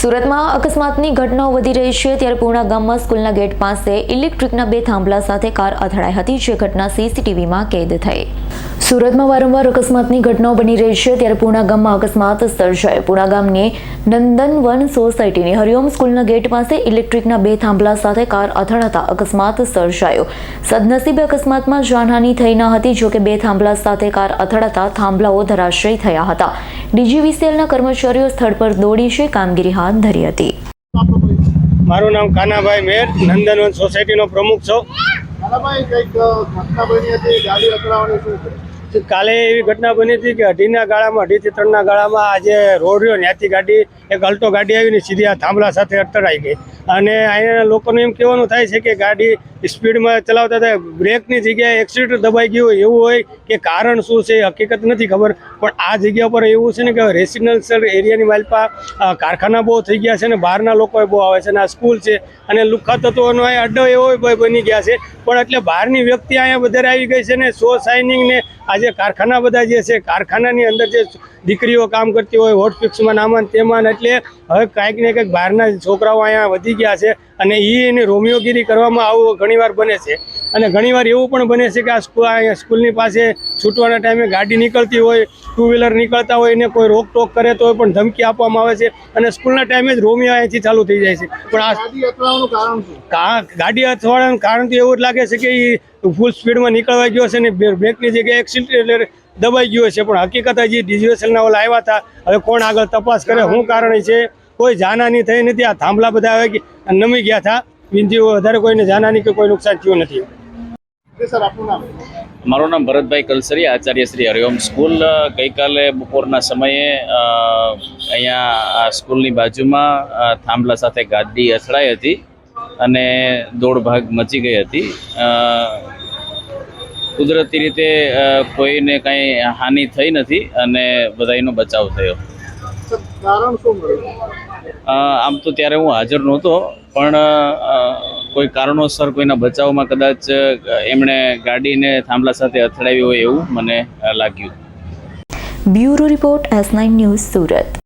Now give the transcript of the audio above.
સુરતમાં અકસ્માતની ઘટનાઓ વધી રહી છે ત્યારે પૂર્ણા ગામમાં સ્કૂલના ગેટ પાસે ઇલેક્ટ્રિકના બે થાંભલા સાથે કાર અથડાઈ હતી જે ઘટના સીસીટીવીમાં કેદ થઈ. સુરતમાં વારંવાર અકસ્માતની ઘટનાઓ બની રહી છે. ત્યારે પૂર્ણા ગામમાં અકસ્માત સર્જાયો પૂર્ણા ગામની નંદનવન સોસાયટીની હરિઓમ સ્કૂલના ગેટ પાસે ઇલેક્ટ્રિકના બે થાંભલા સાથે કાર અથડાતા અકસ્માત સર્જાયો. સદનસીબે અકસ્માતમાં જાનહાની થઈ ન હતી, જોકે બે થાંભલા સાથે કાર અથડાતા થાંભલાઓ ધરાશયી થયા હતા. ડીજીવીસીએલના કર્મચારીઓ સ્થળ પર દોડી છે. કામગીરી હાથ ધરી હતી. મારું નામ કાનાભાઈ મેર નંદનવન સોસાયટીનો પ્રમુખ છું. કાલે એવી ઘટના બની હતી કે અઢીના ગાળામાં અઢીથી ત્રણના ગાળામાં આજે રોડ રહ્યો, ત્યાંથી ગાડી, એક અલ્ટો ગાડી આવીને સીધી આ થાંભલા સાથે અથડાઈ ગઈ. અને અહીંના લોકોનું એમ કહેવાનું થાય છે કે ગાડી સ્પીડમાં ચલાવતા હતા. બ્રેકની જગ્યાએ એક્સિલેટર દબાઈ ગયું એવું હોય કે કારણ શું છે હકીકત નથી ખબર. પણ આ જગ્યા પર એવું છે ને કે રેસિડેન્શિયલ એરિયાની માલપા કારખાના બહુ થઈ ગયા છે અને બહારના લોકો બહુ આવે છે અને આ સ્કૂલ છે અને લુખા તત્વોનો અહીં અડ્ડો એવો બની ગયા છે. પણ એટલે બહારની વ્યક્તિ અહીંયા વધારે આવી ગઈ છે ને સો સાઇનિંગ ને આજે કારખાના બધા જે છે, કારખાનાની અંદર જે દીકરીઓ કામ કરતી હોય હોટફિક્સમાં નામાં તેમાં ને એટલે હવે કાંઈક ને કંઈક બહારના છોકરાઓ અહીંયા વધી ગયા છે. અને એ એને રોમિયોગીરી કરવામાં આવું ઘણીવાર બને છે. અને ઘણીવાર એવું પણ બને છે કે આ સ્કૂલ અહીંયા સ્કૂલની પાસે છૂટવાના ટાઈમે ગાડી નીકળતી હોય ટુ વ્હીલર નીકળતા હોય એને કોઈ રોકટોક કરે તો પણ ધમકી આપવામાં આવે છે. અને સ્કૂલના ટાઈમે જ રોમિયો અહીંયાથી ચાલુ થઈ જાય છે. પણ આ ગાડી અથવાડાનું કારણ તો એવું જ લાગે છે કે એ ફૂલ સ્પીડમાં નીકળવા ગયો છે ને બ્રે- બ્રેકની જગ્યાએ એક્સિલેટર દબાઈ ગયો છે. પણ હકીકત હજી ડીજીએસએલના ઓલા આવ્યા હતા. હવે કોણ આગળ તપાસ કરે? શું કારણ છે? કોઈ જાનહાની થઈ નથી આ થાંભલા બધા આવે કે- નમી ગયા હતા વિંધીઓ વધારે કોઈને જાનહાની કે કોઈ નુકસાન થયું નથી. સર આપનું નામ? મારું નામ ભરતભાઈ કલસરી આચાર્ય શ્રી હરિઓમ સ્કૂલ. ગઈકાલે બપોરના સમયે અહીંયા આ સ્કૂલની બાજુમાં થાંભલા સાથે ગાડી અથડાઈ હતી અને દોડ ભાગ મચી ગઈ હતી. કુદરતી રીતે કોઈને કાંઈ હાનિ થઈ નથી અને બધાનો બચાવ થયો. કારણ શું આમ તો ત્યારે હું હાજર નહોતો, પણ કોઈ કારણોસર કોઈના બચાવમાં કદાચ એમણે ગાડીને થાંભલા સાથે અથડાવી હોય એવું મને લાગ્યું. Bureau report S nine news Surat.